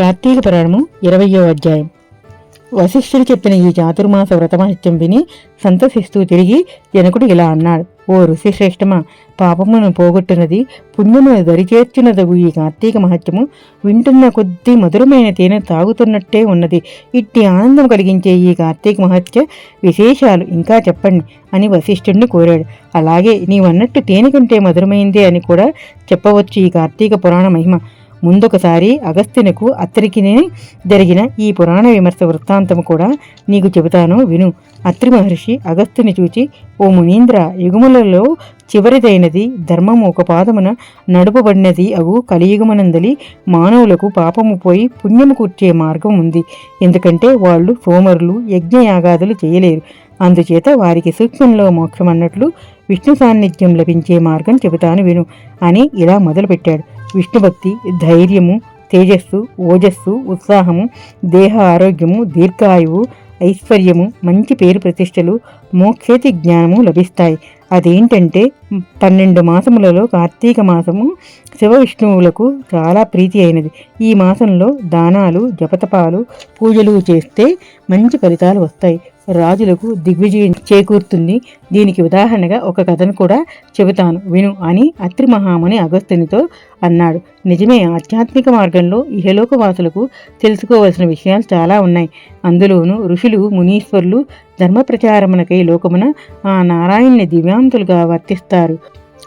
కార్తీక పురాణము ఇరవయో అధ్యాయం. వశిష్ఠుడు చెప్పిన ఈ చాతుర్మాస వ్రతమహత్యం విని సంతసిస్తూ తిరిగి జనకుడు ఇలా అన్నాడు ఓ ఋషిశ్రేష్టమా పాపమును పోగొట్టున్నది పుణ్యమును దరిచేర్చున్నదగు ఈ కార్తీక మహత్యము వింటున్న కొద్దీ మధురమైన తేనె తాగుతున్నట్టే ఉన్నది. ఇట్టి ఆనందం కలిగించే ఈ కార్తీక మహత్య విశేషాలు ఇంకా చెప్పండి అని వశిష్ఠుణ్ణి కోరాడు. అలాగే నీవన్నట్టు తేనె కంటే మధురమైందే అని కూడా చెప్పవచ్చు ఈ కార్తీక పురాణ మహిమ. ముందొకసారి అగస్త్యునకు అత్రికినే జరిగిన ఈ పురాణ విమర్శ వృత్తాంతము కూడా నీకు చెబుతాను విను. అత్రి మహర్షి అగస్త్యుని చూచి ఓ మునీంద్ర యుగములలో చివరిదైనది ధర్మము ఒక పాదమున నడుపబడినది అగు కలియుగమనందలి మానవులకు పాపము పోయి పుణ్యము కూర్చే మార్గం ఉంది. ఎందుకంటే వాళ్ళు సోమరులు యజ్ఞయాగాదులు చేయలేరు. అందుచేత వారికి సూక్ష్మంలో మోక్షం అన్నట్లు విష్ణు సాన్నిధ్యం లభించే మార్గం చెబుతాను విను అని ఇలా మొదలుపెట్టాడు. విష్ణుభక్తి ధైర్యము తేజస్సు ఓజస్సు ఉత్సాహము దేహ ఆరోగ్యము దీర్ఘాయువు ఐశ్వర్యము మంచి పేరు ప్రతిష్టలు మోక్షేతి జ్ఞానము లభిస్తాయి. అదేంటంటే పన్నెండు మాసములలో కార్తీక మాసము శివ విష్ణువులకు చాలా ప్రీతి అయినది. ఈ మాసంలో దానాలు జపతపాలు పూజలు చేస్తే మంచి ఫలితాలు వస్తాయి. రాజులకు దిగ్విజయం చేకూరుతుంది. దీనికి ఉదాహరణగా ఒక కథను కూడా చెబుతాను. విను అని అత్రి మహాముని అగస్త్యునితో అన్నాడు. నిజమే ఆధ్యాత్మిక మార్గంలో ఇహలోక వాసులకు తెలుసుకోవలసిన విషయాలు చాలా ఉన్నాయి. అందులోనూ ఋషులు మునీశ్వరులు ధర్మ ప్రచారమునకై లోకమున ఆ నారాయణ్ణి దివ్యాంతులుగా వర్తిస్తారు.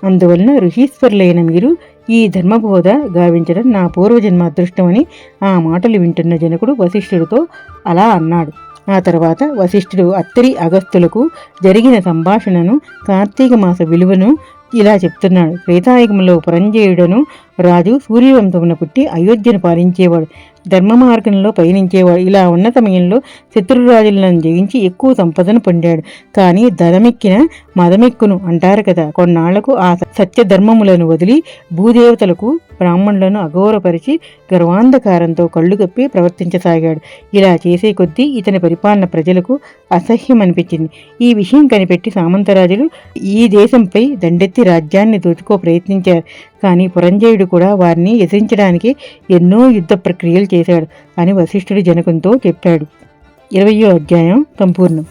అందువలన ఋషీశ్వరులైన మీరు ఈ ధర్మబోధ గావించడం నా పూర్వజన్మ అదృష్టమని ఆ మాటలు వింటున్న జనకుడు వశిష్ఠుడితో అలా అన్నాడు. ఆ తర్వాత వశిష్ఠుడు అత్తరి అగస్తులకు జరిగిన సంభాషణను కార్తీక మాస విలువను ఇలా చెప్తున్నాడు. త్రేతాయుగంలో పురంజేయుడను రాజు సూర్యవంశమున పుట్టి అయోధ్యను పాలించేవాడు. ధర్మ మార్గంలో పయనించేవాడు. ఇలా ఉన్న సమయంలో శత్రురాజులను జయించి ఎక్కువ సంపదను పొందాడు. కానీ ధనమెక్కిన మదమెక్కును అంటారు కదా. కొన్నాళ్ళకు ఆ సత్య ధర్మములను వదిలి భూదేవతలకు బ్రాహ్మణులను అఘోరపరిచి గర్వాంధకారంతో కళ్ళు కప్పి ప్రవర్తించసాగాడు. ఇలా చేసే కొద్దీ ఇతని పరిపాలన ప్రజలకు అసహ్యం అనిపించింది ఈ విషయం కనిపెట్టి సామంతరాజులు ఈ దేశంపై దండెత్తి రాజ్యాన్ని దోచుకో ప్రయత్నించారు. కానీ పురంజయుడు కూడా వారిని ఎదిరించడానికి ఎన్నో యుద్ధ ప్రక్రియలు చేశాడు అని వశిష్ఠుడు జనకంతో చెప్పాడు. ఇరవయో అధ్యాయం సంపూర్ణం.